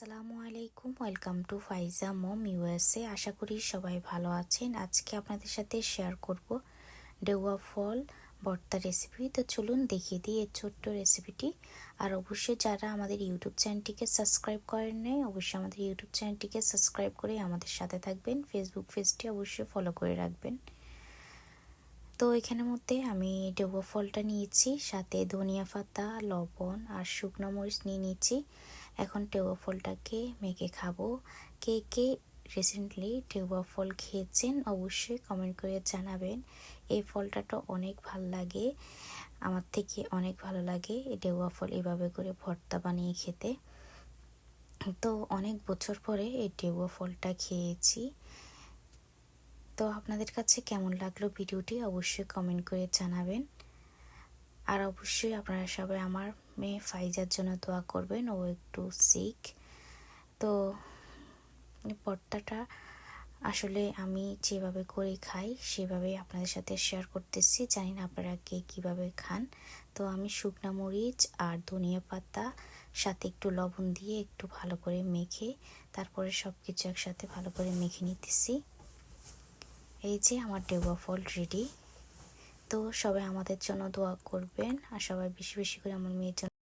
আসসালামু আলাইকুম, welcome to Faiza mom USA. আশা করি সবাই ভালো আছেন। আজকে আপনাদের সাথে শেয়ার করব ডেউয়া ফল, ভর্তা রেসিপি তো চলুন দেখিয়ে দিই এর ছোট্ট রেসিপিটি আর অবশ্যই যারা আমাদের ইউটিউব চ্যানেলটিকে সাবস্ক্রাইব করেন নাই, অবশ্যই আমাদের ইউটিউব চ্যানেলটিকে সাবস্ক্রাইব করে আমাদের সাথে থাকবেন। ফেসবুক পেজটি অবশ্যই ফলো করে রাখবেন। তো এখানের মধ্যে আমি ডেউয়া ফলটা নিয়েছি, সাথে ধনিয়া পাতা, লবণ আর শুকনো মরিচ নিয়ে নিয়েছি। এখন টেউয়া ফলটাকে মেখে খাব। কে কে রিসেন্টলি টেউয়া ফল খেয়েছেন অবশ্যই কমেন্ট করে জানাবেন। এই ফলটা তো অনেক ভালো লাগে, আমার থেকে অনেক ভালো লাগে এই ডেউয়া ফল এভাবে করে ভর্তা বানিয়ে খেতে। তো অনেক বছর পরে এই ডেউয়া ফলটা খেয়েছি। তো আপনাদের কাছে কেমন লাগল ভিডিওটি অবশ্যই কমেন্ট করে জানাবেন। আর অবশ্যই আপনারা সবাই আমার মেয়ে ফাইজার জন্য দোয়া করবেন, ও একটু সিক তো পর্দাটা আসলে আমি যেভাবে করে খাই সেভাবে আপনাদের সাথে শেয়ার করতেছি। জানি না আপনারা কে কীভাবে খান। তো আমি শুকনা মরিচ আর ধনিয়া পাতা, সাথে একটু লবণ দিয়ে একটু ভালো করে মেখে, তারপরে সব কিছু একসাথে ভালো করে মেখে নিতেছি। এই যে আমার ডেবা ফল রেডি তো সবাই আমাদের জন্য দোয়া করবেন আর সবাই বেশি বেশি করে আমার মেয়ের জন্য